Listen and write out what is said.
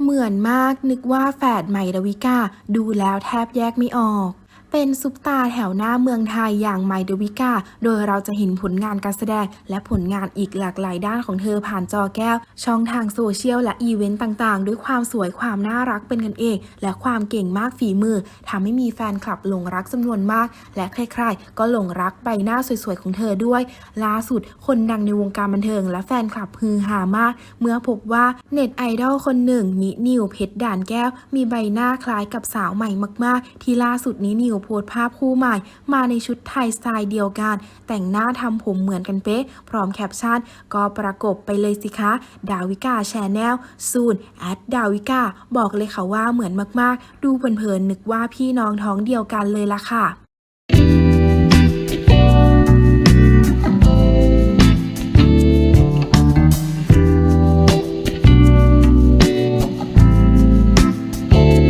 เหมือนมากนึกว่าแฝดใหม่ดาวิกาดูแล้วแทบแยกไม่ออก เป็นซุปตาแถวหน้าเมืองไทยอย่างไมเดวิกา โดยเราจะเห็นผลงานการแสดง และผลงานอีกหลากหลายด้านของเธอผ่านจอแก้ว ช่องทางโซเชียลและอีเวนต์ต่างๆ ด้วยความสวยความน่ารักเป็นกันเอง และความเก่งมากฝีมือทำให้มีแฟนคลับหลงรักจำนวนมาก และใครๆ ก็หลงรักใบหน้าสวยๆ ของเธอด้วย ล่าสุด คนดังในวงการบันเทิง และแฟนคลับฮือฮามาก เมื่อพบว่าเน็ตไอดอลคนหนึ่งนินิวเพชรด่านแก้ว มีใบหน้าคล้ายกับสาวใหม่มากๆ ที่ล่าสุดนี้นิวโพสต์ภาพคู่ใหม่ มาในชุดไทยสไตล์เดียวกัน แต่งหน้าทำผมเหมือนกันเป๊ะ พร้อมแคปชั่น ก็ประกบไปเลยสิคะ ดาวิกาแชนแนลซูนแอดดาวิกาบอกเลยค่ะว่าเหมือนมาก ๆ ดูเพลินๆนึกว่าพี่น้องท้องเดียวกันเลยล่ะค่ะ